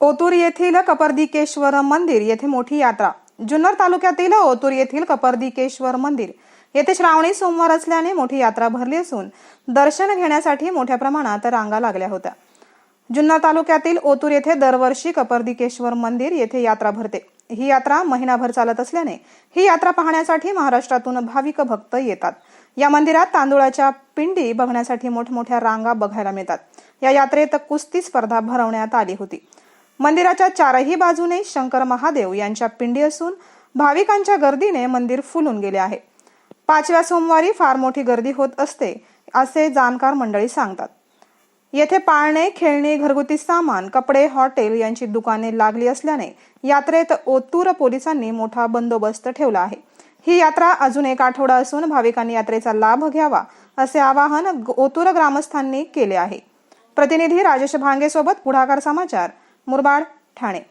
ओतूर येथील कपर्दिकेश्वर मंदिर येथे मोठी यात्रा. जुन्नर तालुक्यातील ओतूर येथील कपर्दिकेश्वर मंदिर येथे श्रावणी सोमवार असल्याने मोठी यात्रा भरली असून दर्शन घेण्यासाठी मोठ्या प्रमाणात रांगा लागल्या होत्या. जुन्नर तालुक्यातील ओतूर येथे दरवर्षी कपर्दिकेश्वर मंदिर येथे यात्रा भरते. ही यात्रा महिनाभर चालत असल्याने ही यात्रा पाहण्यासाठी महाराष्ट्रातून भाविक भक्त येतात. या मंदिरात तांदुळाच्या पिंडी बघण्यासाठी मोठमोठ्या रांगा बघायला मिळतात. या यात्रेत कुस्ती स्पर्धा भरवण्यात आली होती. मंदिराच्या चारही बाजूने शंकर महादेव यांच्या पिंडी असून भाविकांच्या गर्दीने मंदिर फुलून गेले आहे. पाचव्या सोमवारी फार मोठी गर्दी होत असते असे जाणकार मंडळी सांगतात. येथे पाळणे खेळणे घरगुती सामान कपडे हॉटेल यांची दुकाने लागली असल्याने यात्रेत ओतूर पोलिसांनी मोठा बंदोबस्त ठेवला आहे. ही यात्रा अजून एक आठवडा असून भाविकांनी यात्रेचा लाभ घ्यावा असे आवाहन ओतूर ग्रामस्थांनी केले आहे. प्रतिनिधी राजेश भांगे सोबत पुढाकार समाचार मुरबाड ठाणे